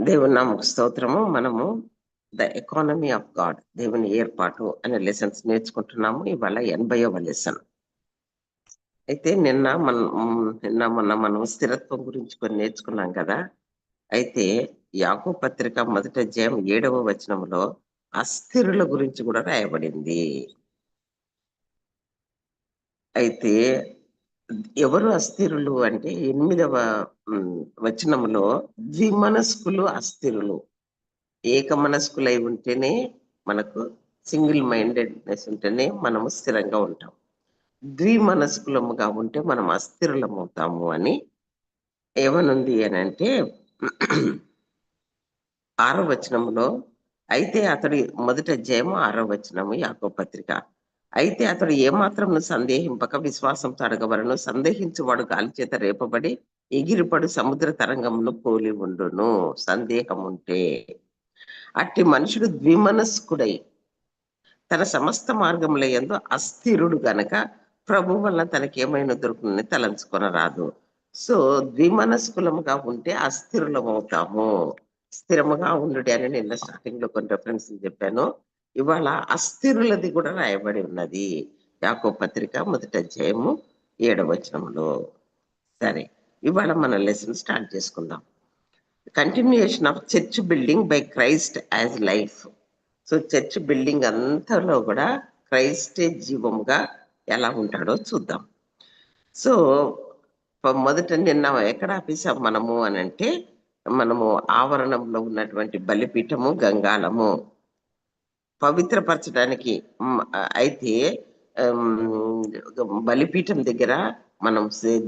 దేవుని నామకు స్తోత్రము. మనము ద ఎకానమీ ఆఫ్ గాడ్ దేవుని ఏర్పాటు అనే లెసన్స్ నేర్చుకుంటున్నాము. ఇవాళ ఎనభైవ లెసన్. అయితే నిన్న మన నిన్న మొన్న మనం స్థిరత్వం గురించి కొన్ని నేర్చుకున్నాం కదా. అయితే యాకో పత్రిక మొదట జయం ఏడవ వచనంలో అస్థిరుల గురించి కూడా రాయబడింది. అయితే ఎవరు అస్థిరులు అంటే ఎనిమిదవ వచనంలో ద్విమనస్కులు అస్థిరులు. ఏక మనస్కులై ఉంటేనే మనకు సింగిల్ మైండెడ్నెస్ ఉంటేనే మనము స్థిరంగా ఉంటాం. ద్విమనస్కులముగా ఉంటే మనం అస్థిరులం అవుతాము అని ఏమనుంది అని అంటే ఆరో వచనంలో అయితే అతడి మొదటి అధ్యాయము ఆరో వచనము యాకో పత్రిక. అయితే అతడు ఏమాత్రం సందేహింపక విశ్వాసంతో అడగవలను. సందేహించువాడు గాలి చేత రేపబడి ఎగిరిపడు సముద్ర తరంగంలో పోలి ఉండును. సందేహం ఉంటే అట్టి మనుషుడు ద్విమనస్కుడై తన సమస్త మార్గముల ఎందు అస్థిరుడు గనక ప్రభు వల్ల తనకేమైనా దొరుకునని తలంచుకొనరాదు సో ద్విమనస్కులముగా ఉంటే అస్థిరులం అవుతాము స్థిరముగా ఉండు అని నిన్న స్టార్టింగ్లో కొన్ని రెఫరెన్స్ చెప్పాను. ఇవాళ అస్థిరులది కూడా రాయబడి ఉన్నది. యాకో పత్రిక మొదట అధ్యాయము ఏడవచనంలో సరే ఇవాళ మన లెసన్ స్టార్ట్ చేసుకుందాం. Continuation of church building by Christ as life so church building అంతలో కూడా క్రైస్టే జీవముగా ఎలా ఉంటాడో చూద్దాం. సో మొదట నిన్న ఎక్కడ ఆపేసాం మనము అని అంటే మనము ఆవరణంలో ఉన్నటువంటి బలిపీఠము గంగాలము. పవిత్రపరచడానికి అయితే బలిపీఠం దగ్గర మనం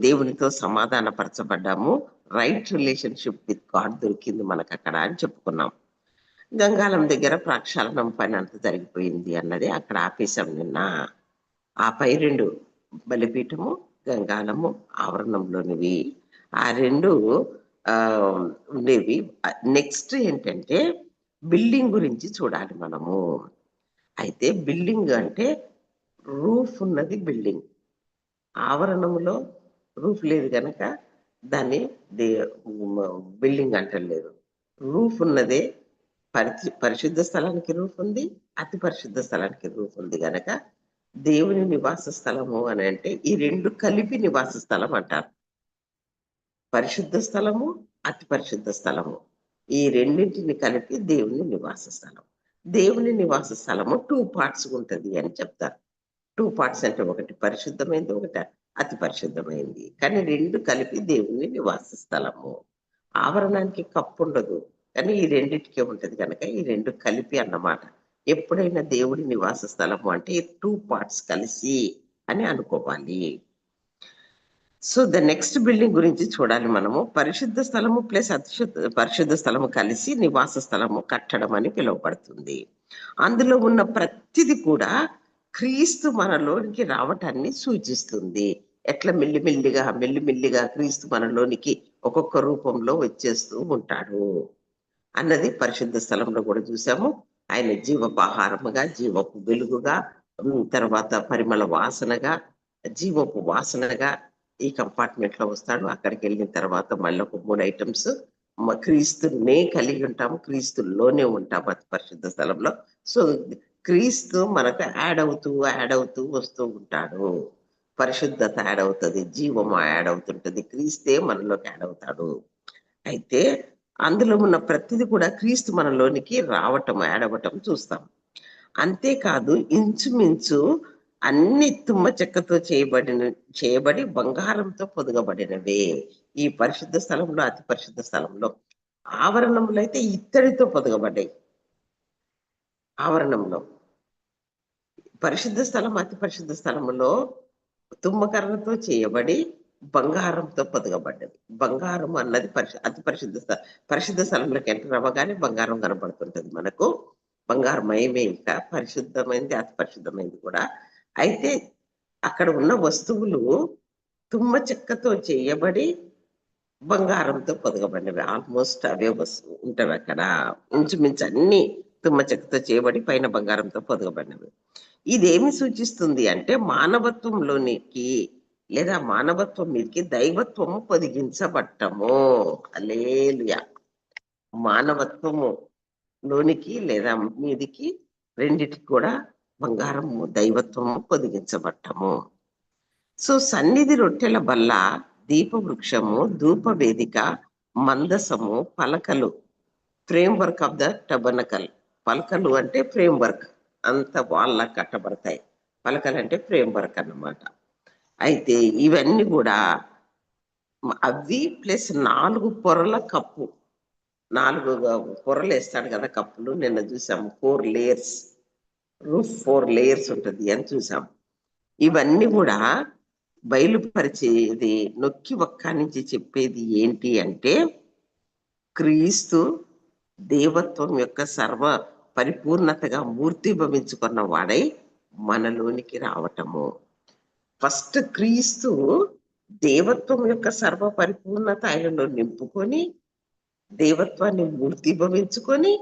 దేవునితో సమాధాన పరచబడ్డాము రైట్ రిలేషన్షిప్ విత్ గాడ్ దొరికింది మనకు అక్కడ అని చెప్పుకున్నాం. గంగాలం దగ్గర ప్రక్షాళనం పని అంత జరిగిపోయింది అన్నది అక్కడ ఆపేశాం నిన్న. ఆ పై రెండు బలిపీఠము గంగాలము ఆవరణంలోనివి. ఆ రెండు ఉండేవి. నెక్స్ట్ ఏంటంటే బిల్డింగ్ గురించి చూడాలి మనము. అయితే బిల్డింగ్ అంటే రూఫ్ ఉన్నది బిల్డింగ్. ఆవరణంలో రూఫ్ లేదు కనుక దాన్ని దే బిల్డింగ్ అంటలేదు రూఫ్ ఉన్నదే పరిచి పరిశుద్ధ స్థలానికి రూఫ్ ఉంది అతి పరిశుద్ధ స్థలానికి రూఫ్ ఉంది కనుక దేవుని నివాస స్థలము అని అంటే ఈ రెండు కలిపి నివాస స్థలం అంటారు. పరిశుద్ధ స్థలము అతి పరిశుద్ధ స్థలము. ఈ రెండింటిని కలిపి దేవుని నివాస స్థలం. దేవుని నివాస స్థలము టూ పార్ట్స్ ఉంటది అని చెప్తారు. టూ పార్ట్స్ అంటే ఒకటి పరిశుద్ధమైంది ఒకటి అతి పరిశుద్ధమైంది. కానీ రెండు కలిపి దేవుని నివాస స్థలము. ఆవరణానికి కప్పు ఉండదు. కానీ ఈ రెండింటికే ఉంటది కనుక ఈ రెండు కలిపి అన్నమాట. ఎప్పుడైనా దేవుడి నివాస స్థలము అంటే టూ పార్ట్స్ కలిసి అని అనుకోవాలి. సో ద నెక్స్ట్ బిల్డింగ్ గురించి చూడాలి మనము. పరిశుద్ధ స్థలము ప్లస్ అతిశుద్ధ పరిశుద్ధ స్థలము కలిసి నివాస స్థలము కట్టడం అని పిలువబడుతుంది. అందులో ఉన్న ప్రతిది కూడా క్రీస్తు మనలోనికి రావటాన్ని సూచిస్తుంది. ఎట్లా మెల్లిమెల్లిగా మెల్లిమెల్లిగా క్రీస్తు మనలోనికి ఒక్కొక్క రూపంలో వచ్చేస్తూ ఉంటాడు. అన్నది పరిశుద్ధ స్థలంలో కూడా చూసాము. ఆయన జీవపు ఆహారముగా జీవపు వెలుగుగా తర్వాత పరిమళ వాసనగా జీవపు వాసనగా ఈ కంపార్ట్మెంట్లో వస్తాడు. అక్కడికి వెళ్ళిన తర్వాత మళ్ళీ ఒక మూడు ఐటమ్స్ క్రీస్తునే కలిగి ఉంటాము. క్రీస్తులోనే ఉంటాము అతి పరిశుద్ధ స్థలంలో. సో క్రీస్తు మనకు యాడ్ అవుతూ యాడ్ అవుతూ వస్తూ ఉంటాడు. పరిశుద్ధత యాడ్ అవుతుంది. జీవము యాడ్ అవుతుంటది. క్రీస్తే మనలోకి యాడ్ అవుతాడు. అయితే అందులో ఉన్న ప్రతిది కూడా క్రీస్తు మనలోనికి రావటం యాడ్ అవ్వటం చూస్తాం. అంతేకాదు ఇంచుమించు అన్ని తుమ్మ చెక్కతో చేయబడిన చేయబడి బంగారంతో పొదగబడినవే. ఈ పరిశుద్ధ స్థలంలో అతి పరిశుద్ధ స్థలంలో. ఆవరణంలో అయితే ఇత్తడితో పొదగబడ్డాయి. ఆవరణంలో. పరిశుద్ధ స్థలం అతి పరిశుద్ధ స్థలంలో తుమ్మకర్రతో చేయబడి బంగారంతో పొదగబడ్డది. బంగారం అన్నది పరిశు అతి పరిశుద్ధ పరిశుద్ధ స్థలంలోకి ఎంటర్ అవ్వగానే బంగారం కనబడుతుంటది మనకు. బంగారమయమే ఇంకా. పరిశుద్ధమైంది అతి పరిశుద్ధమైంది కూడా. అయితే అక్కడ ఉన్న వస్తువులు తుమ్మ చెక్కతో చేయబడి బంగారంతో పొదగబడినవి. ఆల్మోస్ట్ అవే వస్తువు ఉంటవి అక్కడ. ఇంచుమించు అన్ని తుమ్మ చెక్కతో చేయబడి పైన బంగారంతో పొదగబడినవి. ఇదేమి సూచిస్తుంది అంటే మానవత్వంలోనికి లేదా మానవత్వం మీదకి దైవత్వము పొదిగించబట్టము. అలేలుయా మానవత్వము లోనికి లేదా మీదికి రెండిటికి కూడా బంగారము దైవత్వము పొదిగించబట్టము సో సన్నిధి రొట్టెల బల్ల దీపవృక్షము ధూపవేదిక వేదిక మందసము పలకలు frame work of the tabernacle పలకలు అంటే ఫ్రేమ్ వర్క్ అంత వాళ్ళ కట్టబడతాయి. పలకలు అంటే ఫ్రేమ్ వర్క్ అన్నమాట. అయితే ఇవన్నీ కూడా అవి ప్లస్ నాలుగు పొరల కప్పు. నాలుగు పొరలు వేస్తాడు కదా కప్పులు. నిన్న చూసాము four layers. Roof four layers ఉంటుంది అని చూసాం. ఇవన్నీ కూడా బయలుపరిచేది నొక్కి ఒక్క నుంచి చెప్పేది ఏంటి అంటే క్రీస్తు దేవత్వం యొక్క సర్వ పరిపూర్ణతగా మూర్తిభవించుకున్న వాడై మనలోనికి రావటము. ఫస్ట్ క్రీస్తు దేవత్వం యొక్క సర్వ పరిపూర్ణత ఆయనలో నింపుకొని దేవత్వాన్ని మూర్తిభవించుకొని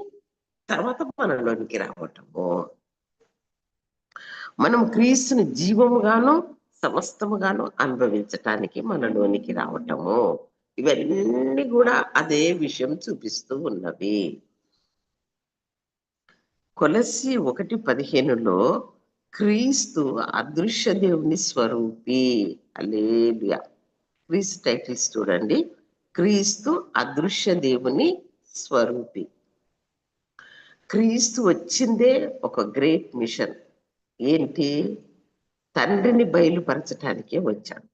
తర్వాత మనలోనికి రావటము. మనం క్రీస్తుని జీవముగాను సమస్తముగాను అనుభవించటానికి మనలోనికి రావటము. ఇవన్నీ కూడా అదే విషయం చూపిస్తూ ఉన్నవి. కొలసి ఒకటి పదిహేనులో క్రీస్తు అదృశ్య దేవుని స్వరూపి. అలేలియా క్రీస్తు టైటిల్స్ చూడండి. క్రీస్తు అదృశ్య దేవుని స్వరూపి. క్రీస్తు వచ్చిందే ఒక గ్రేట్ మిషన్. ఏంటి? తండ్రిని బయలుపరచటానికే వచ్చాడు.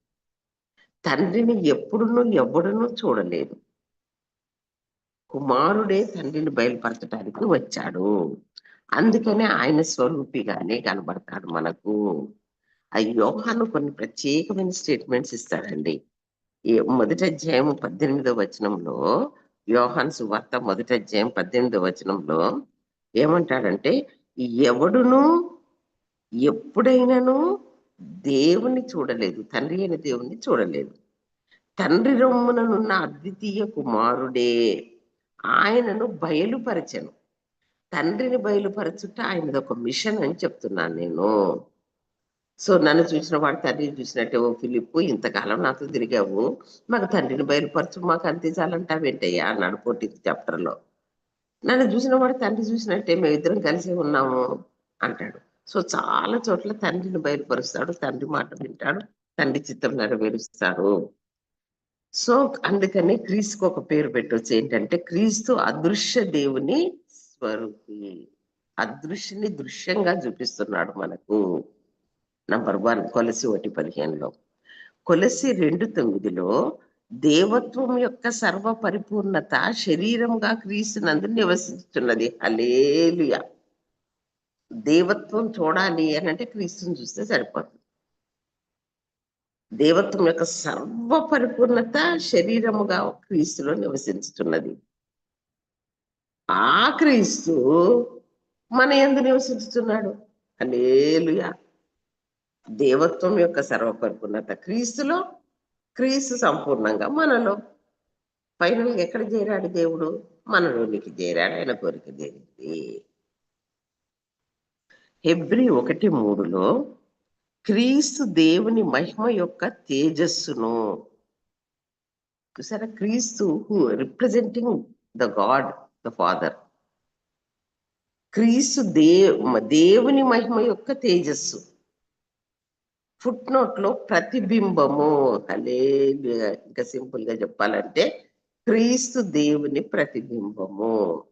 తండ్రిని ఎప్పుడునూ ఎవడునూ చూడలేదు. కుమారుడే తండ్రిని బయలుపరచడానికి వచ్చాడు. అందుకనే ఆయన స్వరూపిగానే కనబడతాడు మనకు. ఆ యోహాను కొన్ని ప్రత్యేకమైన స్టేట్మెంట్స్ ఇస్తాడండి. మొదటి అధ్యాయం పద్దెనిమిదో వచనంలో యోహాన్ సువార్త మొదటి అధ్యాయం పద్దెనిమిదో వచనంలో ఏమంటాడంటే ఎవడును ఎప్పుడైనాను దేవుని చూడలేదు తండ్రి అయిన దేవుణ్ణి చూడలేదు. తండ్రి రొమ్ముననున్న అద్వితీయ కుమారుడే ఆయనను బయలుపరచను. తండ్రిని బయలుపరచుట ఆయనది ఒక మిషన్ అని చెప్తున్నాను నేను. సో నన్ను చూసిన వాడు తండ్రిని చూసినట్టే ఓ ఫిలిప్పు ఇంతకాలం నాతో తిరిగావు. మాకు తండ్రిని బయలుపరచు మాకు అంతే చాలంటావేంటయ్యా? అన్నాడు పోటీ చాప్టర్లో. నన్ను చూసిన వాడు తండ్రి చూసినట్టే మేమిద్దరం కలిసి ఉన్నాము అంటాడు. సో చాలా చోట్ల తండ్రిని బయలుపరుస్తాడు తండ్రి మాట వింటాడు తండ్రి చిత్తం నెరవేరుస్తాడు. సో అందుకని క్రీస్తుకు ఒక పేరు పెట్టవచ్చు ఏంటంటే క్రీస్తు అదృశ్య దేవుని స్వరూపి. అదృశ్యని దృశ్యంగా చూపిస్తున్నాడు మనకు. నంబర్ వన్ కొలసి ఒకటి పదిహేనులో. కొలసి రెండు తొమ్మిదిలో దేవత్వం యొక్క సర్వ పరిపూర్ణత శరీరంగా క్రీస్తునందు నివసిస్తున్నది. హలేలుయా దేవత్వం చూడాలి అని అంటే క్రీస్తుని చూస్తే సరిపోతుంది. దేవత్వం యొక్క సర్వ పరిపూర్ణత శరీరముగా క్రీస్తులో నివసించుతున్నది. ఆ క్రీస్తు మన ఎందు నివసించుతున్నాడు. అలేలుయా దేవత్వం యొక్క సర్వ పరిపూర్ణత క్రీస్తులో క్రీస్తు సంపూర్ణంగా మనలో. ఫైనల్ ఎక్కడ చేరాడు దేవుడు? మనలోనికి చేరాడు. ఆయన కోరిక చేరింది హెబ్రి ఒకటి మూడులో క్రీస్తు దేవుని మహిమ యొక్క తేజస్సును. చూసారా? క్రీస్తు who representing the God the Father. క్రీస్తు దే దేవుని మహిమ యొక్క తేజస్సు. ఫుట్ నోట్లో ప్రతిబింబము. అలే ఇంకా సింపుల్గా చెప్పాలంటే క్రీస్తు దేవుని ప్రతిబింబము.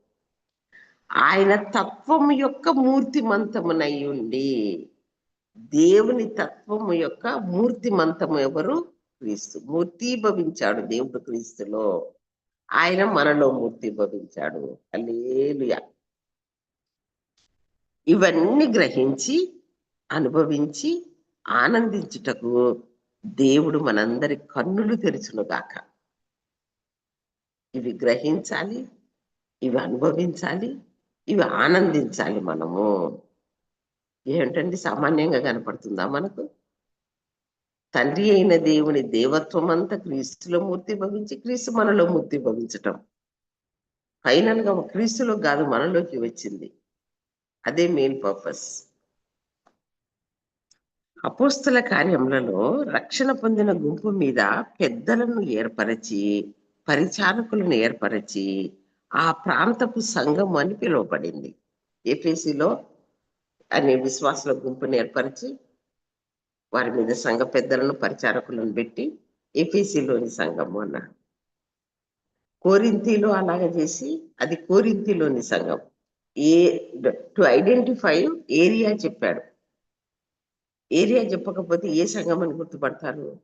ఆయన తత్వము యొక్క మూర్తిమంతమునై ఉండి దేవుని తత్వము యొక్క మూర్తిమంతము ఎవరు? క్రీస్తు. మూర్తిభవించాడు దేవుడు క్రీస్తులో. ఆయన మనలో మూర్తిభవించాడు. అల్లేలుయా ఇవన్నీ గ్రహించి అనుభవించి ఆనందించుటకు దేవుడు మనందరి కన్నులు తెరుచునుగాక. ఇవి గ్రహించాలి ఇవి అనుభవించాలి ఇవి ఆనందించాలి మనము. ఏమిటండి? సామాన్యంగా కనపడుతుందా మనకు? తండ్రి అయిన దేవుని దేవత్వం అంతా క్రీస్తులో మూర్తి భవించి క్రీస్తు మనలో మూర్తి భవించటం. ఫైనల్గా క్రీస్తులో కాదు మనలోకి వచ్చింది. అదే మెయిన్ పర్పస్. అపోస్తుల కార్యములలో రక్షణ పొందిన గుంపు మీద పెద్దలను ఏర్పరచి పరిచారకులను ఏర్పరచి ఆ ప్రాంతపు సంఘం అని పిలువబడింది. ఏపీసీలో అనే విశ్వాసుల గుంపును ఏర్పరిచి వారి మీద సంఘ పెద్దలను పరిచారకులను పెట్టి ఏపీసీలోని సంఘము అన్నాడు కోరింతిలో అలాగ చేసి అది కోరింతిలోని సంఘం. ఏ టు ఐడెంటిఫై ఏరియా చెప్పాడు. ఏరియా చెప్పకపోతే ఏ సంఘం అని గుర్తుపడతారు?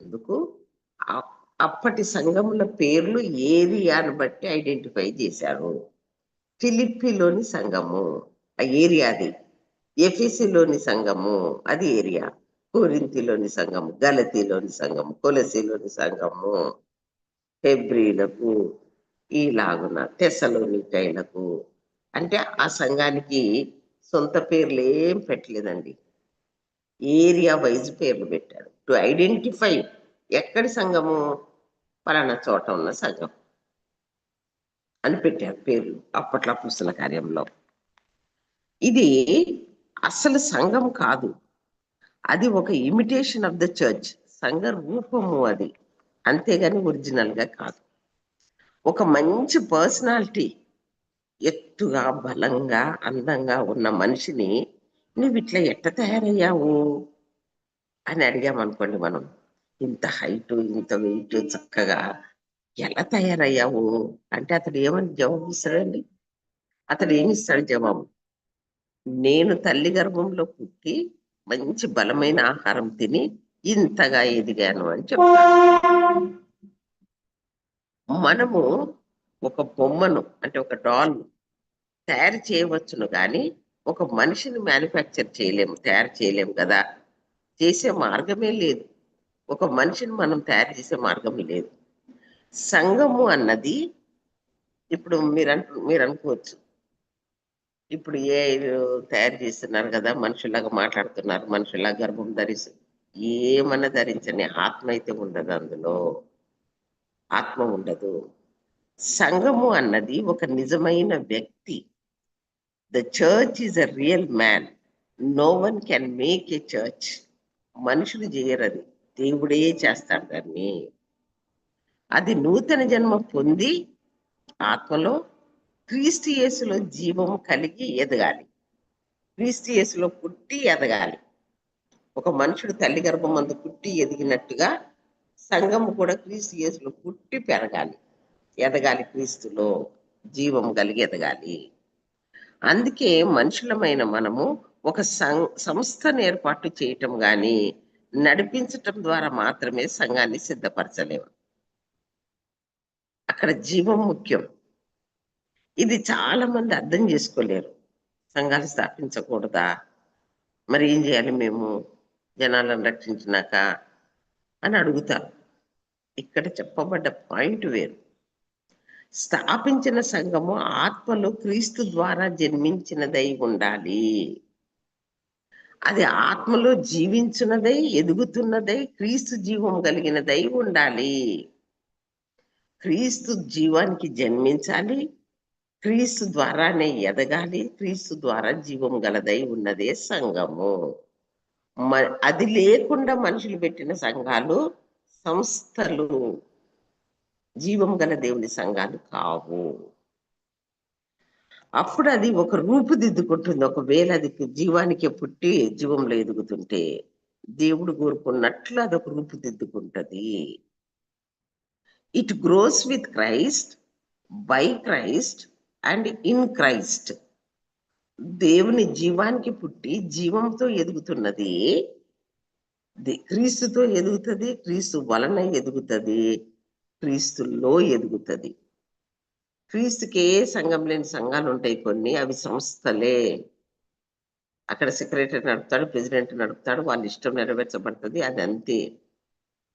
అందుకు ఆ- అప్పటి సంఘముల పేర్లు ఏరియాను బట్టి ఐడెంటిఫై చేశారు. ఫిలిప్పిలోని సంఘము ఆ ఏరియాది ఎఫీసీలోని సంఘము అది ఏరియా. కోరింతిలోని సంఘము గలతీలోని సంఘము కొలసిలోని సంఘము హెబ్రీలకు ఈలాగున తెసలోనికైలకు అంటే ఆ సంఘానికి సొంత పేర్లు ఏం పెట్టలేదండి. ఏరియా వైజ్ పేర్లు పెట్టారు. టు ఐడెంటిఫై ఎక్కడి సంఘము? పలానా చోట ఉన్న సంఘం. అని పెట్టారు పేర్లు అప్పట్లో పుస్తల కార్యంలో. ఇది అసలు సంఘం కాదు. అది ఒక ఇమిటేషన్ ఆఫ్ ద చర్చ్ సంఘ రూపము అది. అంతేగాని ఒరిజినల్గా కాదు. ఒక మంచి పర్సనాలిటీ. ఎత్తుగా బలంగా అందంగా ఉన్న మనిషిని నువ్వు ఇట్లా ఎట్ట తయారయ్యావు? అని అడిగామనుకోండి మనం. ఇంత హైట్ ఇంత వెయిట్ చక్కగా ఎలా తయారయ్యావు? అంటే అతడు ఏమని జవాబు ఇస్తాడండి? అతడు ఏమిస్తాడు జవాబు? నేను తల్లి గర్భంలో పుట్టి మంచి బలమైన ఆహారం తిని ఇంతగా ఎదిగాను అని చెప్తాను మనము ఒక బొమ్మను అంటే ఒక డాల్ తయారు చేయవచ్చును కానీ ఒక మనిషిని మ్యానుఫ్యాక్చర్ చేయలేము తయారు చేయలేము కదా? చేసే మార్గమే లేదు. ఒక మనిషిని మనం తయారు చేసే మార్గం లేదు. సంఘము అన్నది ఇప్పుడు మీరు అంటు మీరు అనుకోవచ్చు. ఇప్పుడు ఏ తయారు చేస్తున్నారు కదా మనుషులాగా మాట్లాడుతున్నారు మనుషులా గర్భం ధరిస్తు ఏమన్నా ధరించని ఆత్మ అయితే ఉండదు అందులో. ఆత్మ ఉండదు. సంఘము అన్నది ఒక నిజమైన వ్యక్తి. The church is a real man no one can make a church మనుషులు చేయరది. దేవుడే చేస్తాడు దాన్ని. అది నూతన జన్మ పొంది ఆత్మలో క్రీస్తు యేసులో కలిగి ఎదగాలి. క్రీస్తు యేసులో పుట్టి ఎదగాలి. ఒక మనుషుడు తల్లి గర్భమందు పుట్టి ఎదిగినట్టుగా సంఘము కూడా క్రీస్తు యేసులో పుట్టి పెరగాలి. ఎదగాలి క్రీస్తులో జీవం కలిగి ఎదగాలి. అందుకే మనుషులమైన మనము ఒక సం సంస్థను ఏర్పాటు చేయటం కానీ నడిపించటం ద్వారా మాత్రమే సంఘాన్ని సిద్ధపరచలేము. అక్కడ జీవం ముఖ్యం. ఇది చాలా మంది అర్థం చేసుకోలేరు. సంఘాలు స్థాపించకూడదా? మరి ఏం చేయాలి మేము? జనాలను రక్షించినాక? అని అడుగుతారు. ఇక్కడ చెప్పబడ్డ పాయింట్ వేరు. స్థాపించిన సంఘము ఆత్మలో క్రీస్తు ద్వారా జన్మించినదై ఉండాలి. అది ఆత్మలో జీవించున్నదై ఎదుగుతున్నదై క్రీస్తు జీవం కలిగినదై ఉండాలి. క్రీస్తు జీవానికి జన్మించాలి. క్రీస్తు ద్వారానే ఎదగాలి. క్రీస్తు ద్వారా జీవం గలదై ఉన్నదే సంఘము. మ- అది లేకుండా మనుషులు పెట్టిన సంఘాలు సంస్థలు. జీవం గల దేవుని సంఘాలు కావు. అప్పుడు అది ఒక రూపుదిద్దుకుంటుంది. ఒకవేళ అది జీవానికి పుట్టి జీవంలో ఎదుగుతుంటే దేవుడు కోరుకున్నట్లు అది ఒక రూపుదిద్దుకుంటది. It grows with Christ by Christ and in Christ దేవుని జీవానికి పుట్టి జీవంతో ఎదుగుతున్నది. క్రీస్తుతో ఎదుగుతుంది క్రీస్తు వలన ఎదుగుతుంది క్రీస్తులో ఎదుగుతుంది. క్రీస్తుకి ఏ సంఘం లేని సంఘాలు ఉంటాయి కొన్ని. అవి సంస్థలే. అక్కడ సెక్రటరీ నడుపుతాడు ప్రెసిడెంట్ నడుపుతాడు వాళ్ళ ఇష్టం నెరవేర్చబడుతుంది అది అంతే.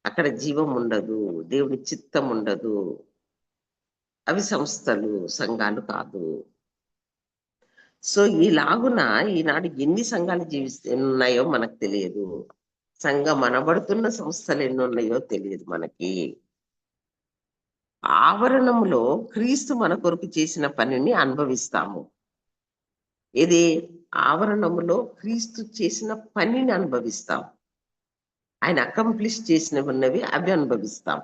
అక్కడ జీవం ఉండదు దేవుని చిత్తం ఉండదు. అవి సంస్థలు సంఘాలు కాదు. సో ఈలాగున ఈనాడు ఎన్ని సంఘాలు జీవిస్తే ఉన్నాయో మనకు తెలియదు. సంఘం అనబడుతున్న సంస్థలు ఎన్ని ఉన్నాయో తెలియదు మనకి. ఆవరణంలో క్రీస్తు మన కొరకు చేసిన పనిని అనుభవిస్తాము. ఇది ఆవరణములో క్రీస్తు చేసిన పనిని అనుభవిస్తాం. ఆయన అకంప్లిష్ చేసినవి ఉన్నవి అవి అనుభవిస్తాం.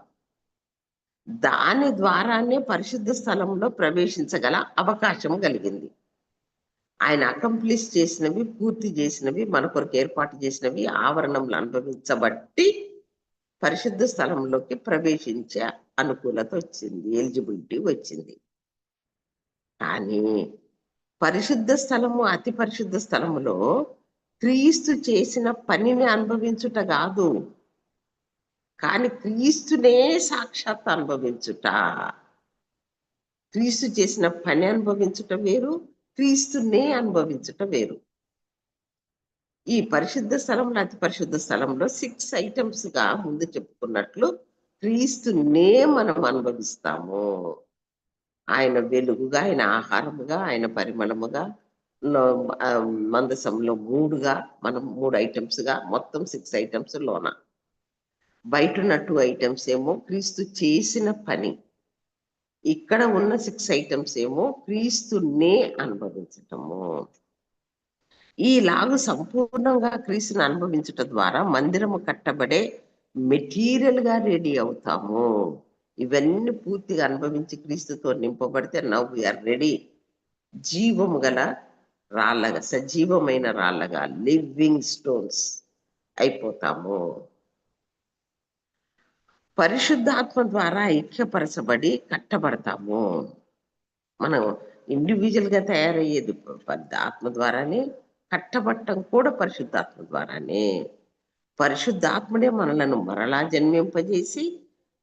దాని ద్వారానే పరిశుద్ధ స్థలంలో ప్రవేశించగల అవకాశం కలిగింది. ఆయన అకంప్లిష్ చేసినవి పూర్తి చేసినవి మన కొరకు ఏర్పాటు చేసినవి ఆవరణంలో అనుభవించబట్టి పరిశుద్ధ స్థలంలోకి ప్రవేశించే అనుకూలత వచ్చింది ఎలిజిబిలిటీ వచ్చింది. కానీ పరిశుద్ధ స్థలము అతి పరిశుద్ధ స్థలములో క్రీస్తు చేసిన పనిని అనుభవించుట కాదు. కానీ క్రీస్తునే సాక్షాత్ అనుభవించుట. క్రీస్తు చేసిన పని అనుభవించుట వేరు క్రీస్తునే అనుభవించుట వేరు. ఈ పరిశుద్ధ స్థలంలో అతి పరిశుద్ధ స్థలంలో సిక్స్ ఐటమ్స్గా ముందు చెప్పుకున్నట్లు క్రీస్తునే మనం అనుభవిస్తాము. ఆయన వెలుగుగా ఆయన ఆహారముగా ఆయన పరిమళముగా మందసంలో మూడుగా మనం మూడు ఐటమ్స్గా మొత్తం సిక్స్ ఐటమ్స్ లోన. బయట ఉన్న టూ ఐటమ్స్ ఏమో క్రీస్తు చేసిన పని. ఇక్కడ ఉన్న సిక్స్ ఐటమ్స్ ఏమో క్రీస్తునే అనుభవించటము. ఈలాగు సంపూర్ణంగా క్రీస్తుని అనుభవించుట ద్వారా మందిరము కట్టబడే మెటీరియల్గా రెడీ అవుతాము. ఇవన్నీ పూర్తిగా అనుభవించి క్రీస్తుతో నింపబడితే నవ్ వీఆర్ రెడీ జీవము గల రాళ్ళగా సజీవమైన రాళ్ళగా లివింగ్ స్టోన్స్ అయిపోతాము. పరిశుద్ధాత్మ ద్వారా ఐక్యపరచబడి కట్టబడతాము. మనం ఇండివిజువల్గా తయారయ్యేది ఆత్మ ద్వారానే కట్టబట్టం కూడా పరిశుద్ధాత్మ ద్వారానే. పరిశుద్ధాత్మడే మనలను మరలా జన్మింపజేసి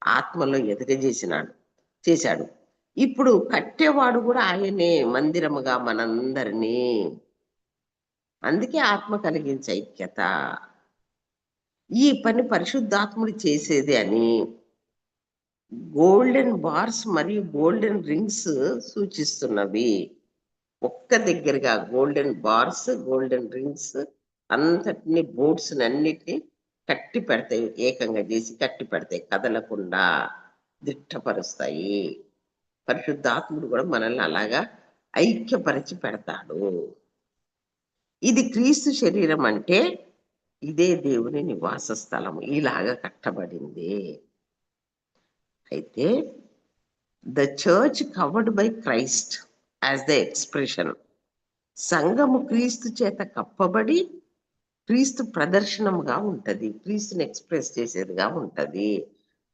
ఆత్మలో ఎదగజేసినాడు చేశాడు. ఇప్పుడు కట్టేవాడు కూడా ఆయనే మందిరముగా మనందరినీ. అందుకే ఆత్మ కలిగించే ఐక్యత. ఈ పని పరిశుద్ధాత్ముడు చేసేది అని గోల్డెన్ బార్స్ మరియు గోల్డెన్ రింగ్స్ సూచిస్తున్నవి. ఒక్క దగ్గరగా గోల్డెన్ బార్స్ గోల్డెన్ రింగ్స్ అంతటిని బోట్స్ అన్నిటిని కట్టి పెడతాయి ఏకంగా చేసి కట్టి పెడతాయి కదలకుండా దిట్టపరుస్తాయి. పరిశుద్ధాత్ముడు కూడా మనల్ని అలాగా ఐక్యపరిచి పెడతాడు. ఇది క్రీస్తు శరీరం అంటే ఇదే దేవుని నివాస స్థలం ఇలాగా కట్టబడింది. అయితే the church covered by Christ as the expression సంఘము క్రీస్తు చేత కప్పబడి క్రీస్తు ప్రదర్శనముగా ఉంటది. క్రీస్తుని ఎక్స్ప్రెస్ చేసేదిగా ఉంటది.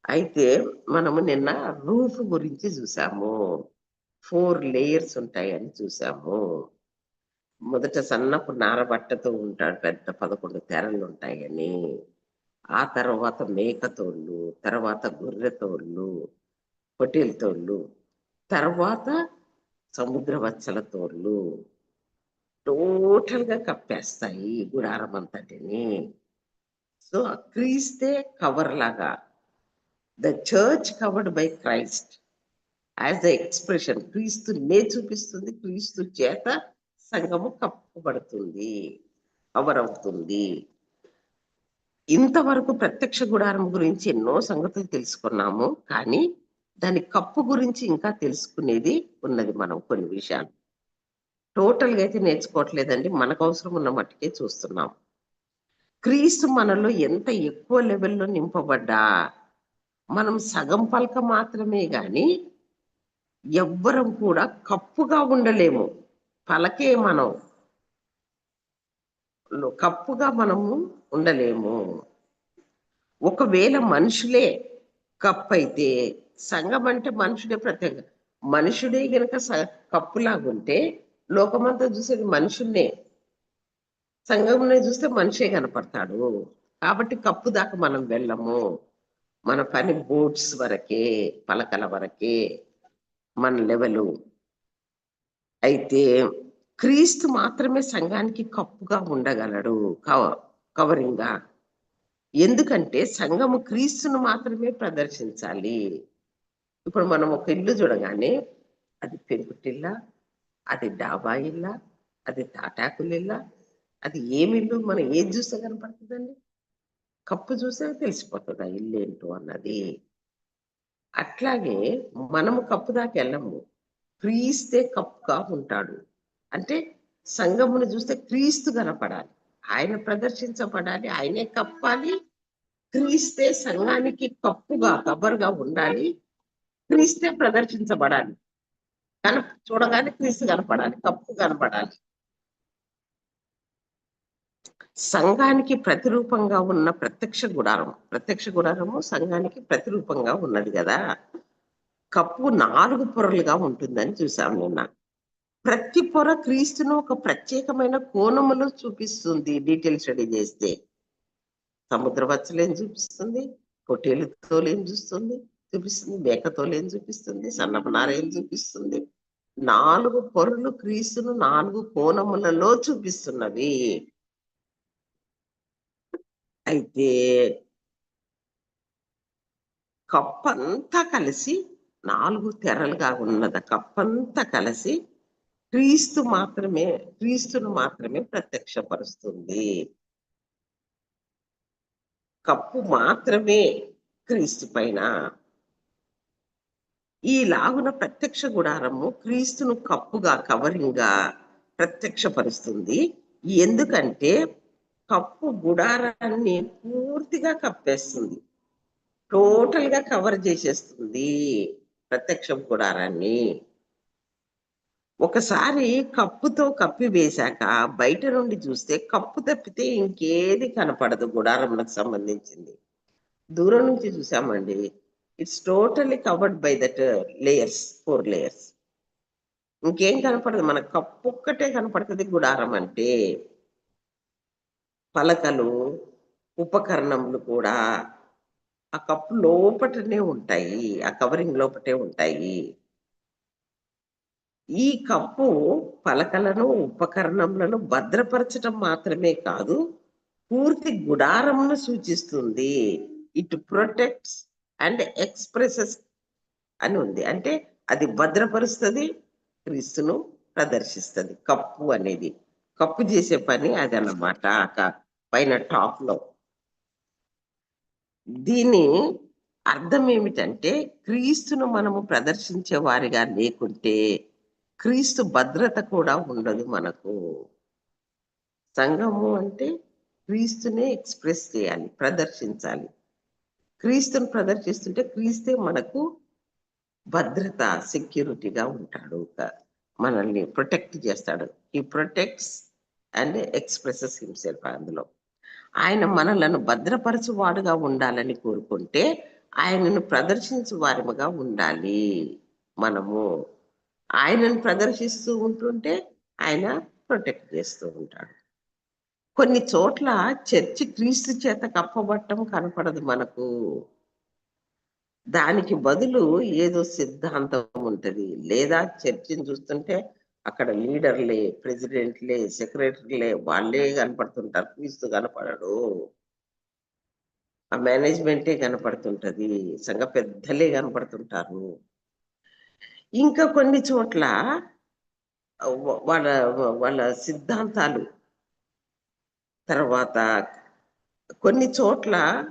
అయితే మనము నిన్న రూఫ్ గురించి చూసాము. ఫోర్ లేయర్స్ ఉంటాయని చూసాము. మొదట సన్నపు నారబట్టతో ఉంటాడు. పెద్ద పదకొండు తెరలు ఉంటాయని. ఆ తర్వాత మేకతోళ్ళు తర్వాత గొర్రెతోళ్ళు పొట్టేలతోళ్ళు తర్వాత సముద్ర వచ్చల తోళ్ళు టోటల్గా కప్పేస్తాయి గుడారం అంతటిని సో క్రీస్తే కవర్ లాగా the church covered by Christ as the expression క్రీస్తు నే చూపిస్తుంది క్రీస్తు చేత సంఘము కప్పబడుతుంది కవర్ అవుతుంది. ఇంతవరకు ప్రత్యక్ష గుడారం గురించి ఎన్నో సంగతులు తెలుసుకున్నాము కానీ దాని కప్పు గురించి ఇంకా తెలుసుకునేది ఉన్నది మనం కొన్ని విషయాలు. టోటల్గా అయితే నేర్చుకోవట్లేదండి. మనకు అవసరం ఉన్న మట్టుకే చూస్తున్నాం. క్రీస్తు మనలో ఎంత ఎక్కువ లెవెల్లో నింపబడ్డా? మనం సగం పలక మాత్రమే గాని ఎవ్వరం కూడా కప్పుగా ఉండలేము. పలకే మనం. కప్పుగా మనము ఉండలేము. ఒకవేళ మనుషులే కప్పు అయితే సంఘం అంటే మనుషుడే ప్రత్యేక మనుషుడే గనక కప్పులాగుంటే లోకమంతా చూసేది మనుషుల్నే సంఘంలో చూస్తే మనిషే కనపడతాడు. కాబట్టి కప్పు దాకా మనం వెళ్ళము. మన పని బోట్స్ వరకే పలకల వరకే మన లెవెలు. అయితే క్రీస్తు మాత్రమే సంఘానికి కప్పుగా ఉండగలడు. కవ- కవరింగ్. గా ఎందుకంటే సంఘము క్రీస్తును మాత్రమే ప్రదర్శించాలి. ఇప్పుడు మనం ఒక ఇల్లు చూడగానే అది పెంకుటిల్లా అది డాబా ఇల్లా అది తాటాకులిల్లా అది ఏమిల్లు మనం ఏది చూస్తే కనపడుతుందండి? కప్పు చూస్తే తెలిసిపోతుంది ఆ ఇల్లు ఏంటో అన్నది. అట్లాగే మనము కప్పు దాకా వెళ్ళము. క్రీస్తే కప్పుగా ఉంటాడు. అంటే సంగమును చూస్తే క్రీస్తు కనపడాలి. ఆయన ప్రదర్శించబడాలి. ఆయనే కప్పాలి. క్రీస్తే సంఘానికి కప్పుగా కబర్గా ఉండాలి. క్రీస్తే ప్రదర్శించబడాలి. కన చూడగానే క్రీస్తు కనపడాలి కప్పు కనపడాలి. సంఘానికి ప్రతిరూపంగా ఉన్న ప్రత్యక్ష గుడారం ప్రత్యక్ష గుడారము సంఘానికి ప్రతిరూపంగా ఉన్నది కదా. కప్పు నాలుగు పొరలుగా ఉంటుందని చూసాం నిన్న. ప్రతి పొర క్రీస్తును ఒక ప్రత్యేకమైన కోణములో చూపిస్తుంది. డీటెయిల్ స్టడీ చేస్తే. సముద్ర వచ్చలేం చూపిస్తుంది పొట్టేలు తోలేం చూస్తుంది చూపిస్తుంది మేక తోలేం చూపిస్తుంది సన్నపు నారేం చూపిస్తుంది. నాలుగు పొరలు క్రీస్తును నాలుగు కోణములలో చూపిస్తున్నవి. అయితే కప్పంతా కలిసి నాలుగు తెరలుగా ఉన్నద కప్పంతా కలిసి క్రీస్తు మాత్రమే క్రీస్తును మాత్రమే ప్రత్యక్షపరుస్తుంది. కప్పు మాత్రమే క్రీస్తు పైన. ఈ లాగున ప్రత్యక్ష గుడారము క్రీస్తును కప్పుగా కవరింగ్గా ప్రత్యక్షపరుస్తుంది. ఎందుకంటే కప్పు గుడారాన్ని పూర్తిగా కప్పేస్తుంది. టోటల్గా కవర్ చేసేస్తుంది ప్రత్యక్ష గుడారాన్ని. ఒకసారి కప్పుతో కప్పి వేశాక బయట నుండి చూస్తే కప్పు తప్పితే ఇంకేది కనపడదు గుడారంలకు సంబంధించింది. దూరం నుంచి చూసామండి. It's totally covered by that layers four layers ఇంకేం కనపడదు? మన కప్పు ఒక్కటే కనపడుతుంది గుడారం అంటే. పలకలు ఉపకరణములు కూడా ఆ కప్పు లోపటనే ఉంటాయి ఆ కవరింగ్ లోపటే ఉంటాయి. ఈ కప్పు పలకలను ఉపకరణములను భద్రపరచడం మాత్రమే కాదు పూర్తి గుడారమును సూచిస్తుంది. ఇట్ ప్రొటెక్ట్స్ అండ్ ఎక్స్ప్రెసెస్ అని ఉంది. అంటే అది భద్రపరుస్తుంది క్రీస్తును ప్రదర్శిస్తుంది. కప్పు అనేది కప్పు చేసే పని అది అన్నమాట పైన టాప్లో. దీని అర్థం ఏమిటంటే క్రీస్తును మనము ప్రదర్శించే వారిగా లేకుంటే క్రీస్తు భద్రత కూడా ఉండదు మనకు. సంఘము అంటే క్రీస్తునే ఎక్స్ప్రెస్ చేయాలి ప్రదర్శించాలి. క్రీస్తుని ప్రదర్శిస్తుంటే క్రీస్తే మనకు భద్రత సెక్యూరిటీగా ఉంటాడు. మనల్ని ప్రొటెక్ట్ చేస్తాడు. ఈ ప్రొటెక్ట్స్ అండ్ ఎక్స్ప్రెసెస్ హిమ్సెల్ఫ్ అందులో. ఆయన మనలను భద్రపరచువాడుగా ఉండాలని కోరుకుంటే ఆయనను ప్రదర్శించు వారిగా ఉండాలి. మనము ఆయనను ప్రదర్శిస్తూ ఉంటుంటే ఆయన ప్రొటెక్ట్ చేస్తూ ఉంటాడు. కొన్ని చోట్ల చర్చి క్రీస్తు చేత కప్పబట్టం కనపడదు మనకు. దానికి బదులు ఏదో సిద్ధాంతం ఉంటది. లేదా చర్చిని చూస్తుంటే అక్కడ లీడర్లే ప్రెసిడెంట్లే సెక్రటరీలే వాళ్ళే కనపడుతుంటారు. క్రీస్తు కనపడడు. ఆ మేనేజ్మెంటే కనపడుతుంటది. సంఘ పెద్దలే కనపడుతుంటారు. ఇంకా కొన్ని చోట్ల వాళ్ళ వాళ్ళ సిద్ధాంతాలు తర్వాత కొన్ని చోట్ల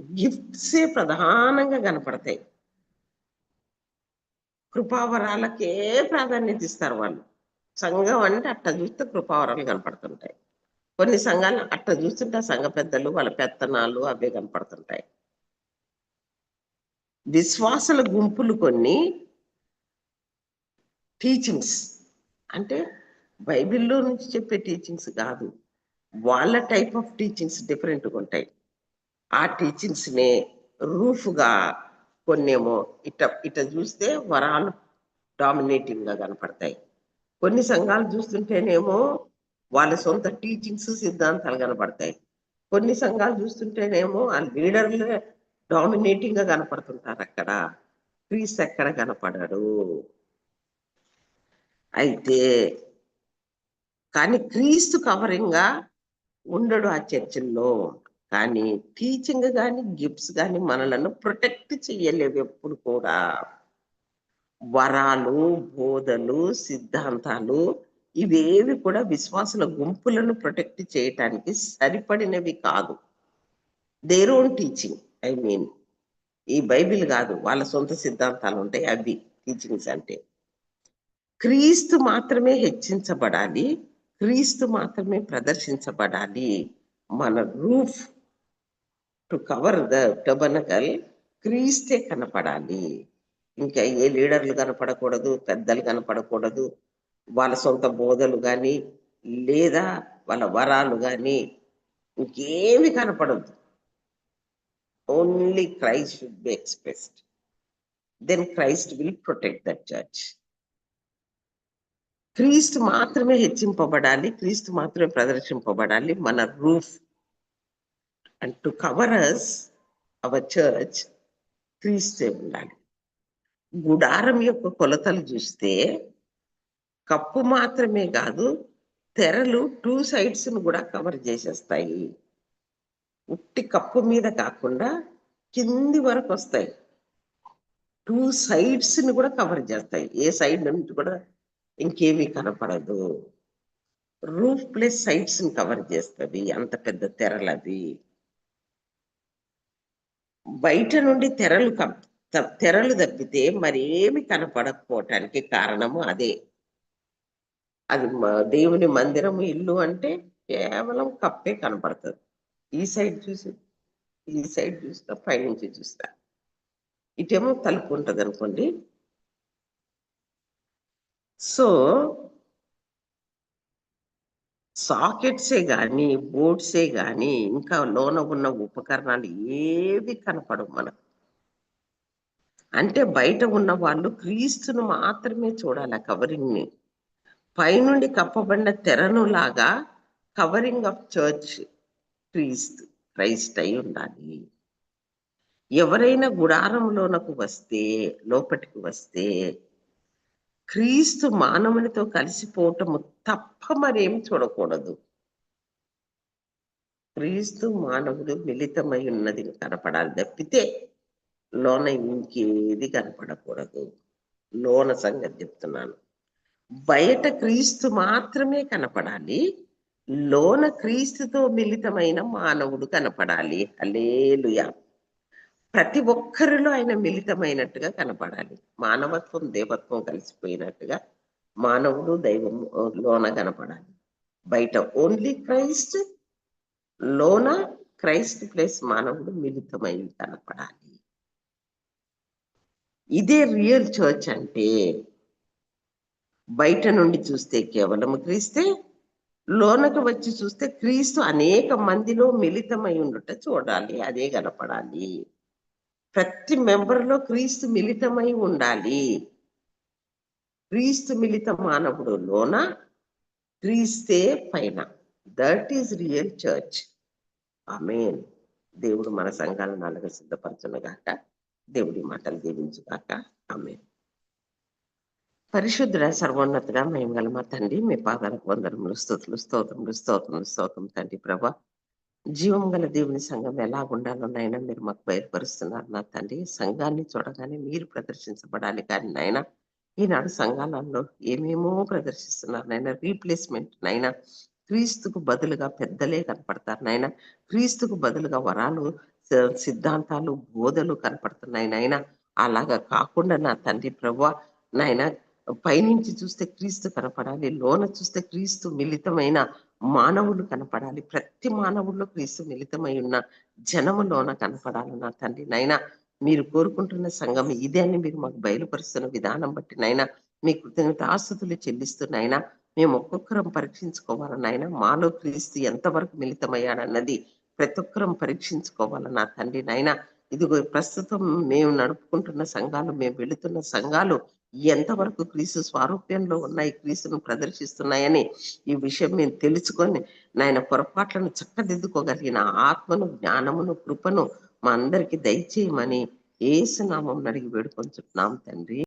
గిఫ్ట్సే ప్రధానంగా కనపడతాయి. కృపావరాలకే ప్రాధాన్యత ఇస్తారు వాళ్ళు. సంఘం అంటే అట్ట చూస్తే కృపావరాలు కనపడుతుంటాయి. కొన్ని సంఘాలు అట్ట చూస్తుంటే సంఘ పెద్దలు వాళ్ళ పెత్తనాలు అవే కనపడుతుంటాయి. విశ్వాసుల గుంపులు కొన్ని టీచింగ్స్ అంటే బైబిల్లో నుంచి చెప్పే టీచింగ్స్ కాదు. వాళ్ళ టైప్ ఆఫ్ టీచింగ్స్ డిఫరెంట్గా ఉంటాయి. ఆ టీచింగ్స్ని రూఫ్గా కొన్నేమో ఇట ఇట చూస్తే వరాలు డామినేటింగ్గా కనపడతాయి. కొన్ని సంఘాలు చూస్తుంటేనేమో వాళ్ళ సొంత టీచింగ్స్ సిద్ధాంతాలు కనపడతాయి. కొన్ని సంఘాలు చూస్తుంటేనేమో ఆ లీడర్లు డామినేటింగ్గా కనపడుతుంటారు అక్కడ. క్రీస్ ఎక్కడ కనపడడు. అయితే కానీ క్రీస్తు కవరింగ్గా ఉండడు ఆ చర్చిల్లో. కానీ టీచింగ్ కానీ గిఫ్ట్స్ కానీ మనలను ప్రొటెక్ట్ చేయలేవు ఎప్పుడు కూడా. వరాలు బోధలు సిద్ధాంతాలు ఇవేవి కూడా విశ్వాసుల గుంపులను ప్రొటెక్ట్ చేయటానికి సరిపడినవి కాదు. Their own teaching I mean ఈ బైబిల్ కాదు వాళ్ళ సొంత సిద్ధాంతాలు ఉంటాయి అవి టీచింగ్స్ అంటే. క్రీస్తు మాత్రమే హెచ్చించబడాలి. క్రీస్తు మాత్రమే ప్రదర్శించబడాలి. మన roof to cover the tabernacle క్రీస్తే కనపడాలి. ఇంకా ఏ లీడర్లు కనపడకూడదు పెద్దలు కనపడకూడదు వాళ్ళ సొంత బోధలు కానీ లేదా వాళ్ళ వరాలు కానీ ఇంకేమి కనపడదు. Only Christ should be expressed then Christ will protect that church క్రీస్తు మాత్రమే హెచ్చింపబడాలి క్రీస్తు మాత్రమే ప్రదర్శింపబడాలి మన roof. And to cover us our church క్రీస్తే ఉండాలి. గుడారం యొక్క కొలతలు చూస్తే కప్పు మాత్రమే కాదు తెరలు టూ సైడ్స్ను కూడా కవర్ చేసేస్తాయి. ఉట్టి కప్పు మీద కాకుండా కింది వరకు వస్తాయి. టూ సైడ్స్ని కూడా కవర్ చేస్తాయి. ఏ సైడ్ నుంచి కూడా ఇంకేమీ కనపడదు. రూఫ్ ప్లస్ సైట్స్ని కవర్ చేస్తుంది. అంత పెద్ద తెరలు బయట నుండి తెరలు కప్- తెరలు తప్పితే మరేమి కనపడకపోవటానికి కారణము అదే. అది దేవుని మందిరము ఇల్లు అంటే కేవలం కప్పే కనపడుతుంది. ఈ సైడ్ చూసి ఈ సైడ్ చూస్తా పైనుంచి చూస్తా. ఇటేమో తలుపు ఉంటుంది అనుకోండి సో సాకెట్సే కానీ బోర్డ్సే కానీ ఇంకా లోన ఉన్న ఉపకరణాలు ఏవి కనపడవు మనకు. అంటే బయట ఉన్న వాళ్ళు క్రీస్తును మాత్రమే చూడాలి ఆ కవరింగ్ని పైనుండి కప్పబడిన తెరను లాగా కవరింగ్ ఆఫ్ చర్చ్ క్రీస్తు క్రైస్ట్ అయి ఉండాలి. ఎవరైనా గుడారంలోనకు వస్తే లోపటికి వస్తే క్రీస్తు మానవునితో కలిసిపోవటము తప్ప మరేం చూడకూడదు. క్రీస్తు మానవుడు మిళితమై ఉన్నది కనపడాలి తప్పితే లోన ఇంకేది కనపడకూడదు. లోన సంగతి చెప్తున్నాను. బయట క్రీస్తు మాత్రమే కనపడాలి. లోన క్రీస్తుతో మిళితమైన మానవుడు కనపడాలి. అలేలుయా ప్రతి ఒక్కరిలో ఆయన మిళితమైనట్టుగా కనపడాలి. మానవత్వం దేవత్వం కలిసిపోయినట్టుగా మానవుడు దైవం లోన కనపడాలి. బయట ఓన్లీ క్రైస్ట్ లోన క్రైస్ట్ ప్లస్ మానవుడు మిళితమై కనపడాలి. ఇదే రియల్ చర్చ్ అంటే బయట నుండి చూస్తే కేవలం క్రీస్తే లోనకు వచ్చి చూస్తే క్రీస్తు అనేక మందిలో మిళితమై ఉండుట చూడాలి అదే కనపడాలి. ప్రతి మెంబర్లో క్రీస్తు మిళితమై ఉండాలి. క్రీస్తు మిళిత మానవుడు లోన క్రీస్తే పైన. That is real church amen దేవుడు మన సంఘాలను అలాగ సిద్ధపరచునుగాక. దేవుడి మాటలు దీవించుగాక. ఆమె పరిశుద్ధ సర్వోన్నతుడ మేము గల మా తండ్రి మీ పాదాలకు వందరములు స్తోతులు స్తోత్రములు స్తోత్రములు స్తోత్రం తండ్రి ప్రభా. జీవం గల దేవుని సంఘం ఎలా ఉండాలో నాయన మీరు మాకు బయలుపరుస్తున్నారు. నా తండ్రి సంఘాన్ని చూడగానే మీరు ప్రదర్శించబడాలి. కానీ నాయన ఈనాడు సంఘాలలో ఏమేమో ప్రదర్శిస్తున్నారు నాయన. రీప్లేస్మెంట్ నాయన క్రీస్తుకు బదులుగా పెద్దలే కనపడతారు నాయన. క్రీస్తుకు బదులుగా వరాలు సిద్ధాంతాలు బోధలు కనపడుతున్నాయి నాయన. అలాగా కాకుండా నా తండ్రి ప్రభు నాయన పైనుంచి చూస్తే క్రీస్తు కనపడాలి లోన చూస్తే క్రీస్తు మిళితమైన మానవులు కనపడాలి. ప్రతి మానవుల్లో క్రీస్తు మిళితమై ఉన్న జనములోన కనపడాలి నా తండ్రి. నైనా మీరు కోరుకుంటున్న సంఘం ఇదే అని మీరు మాకు బయలుపరుస్తున్న విధానం బట్టి నైనా మీ కృతజ్ఞత ఆస్తుతులు చెల్లిస్తున్నాయినా మేము ఒక్కొక్కరం పరీక్షించుకోవాలి. మాలో క్రీస్తు ఎంతవరకు మిళితమయ్యాడన్నది ప్రతి ఒక్కరం పరీక్షించుకోవాలి నా తండ్రి. నైనా ఇదిగో ప్రస్తుతం మేము నడుపుకుంటున్న సంఘాలు మేము వెళుతున్న సంఘాలు ఎంతవరకు క్రీస్తు స్వారూప్యంలో ఉన్నాయి క్రీస్తును ప్రదర్శిస్తున్నాయని ఈ విషయం మేము తెలుసుకొని నాయన పొరపాట్లను చక్కదిద్దుకోగలిగిన ఆత్మను జ్ఞానమును కృపను మా అందరికి దయచేయమని ఏసునామం అడిగి వేడుకొంచుతున్నాం తండ్రి.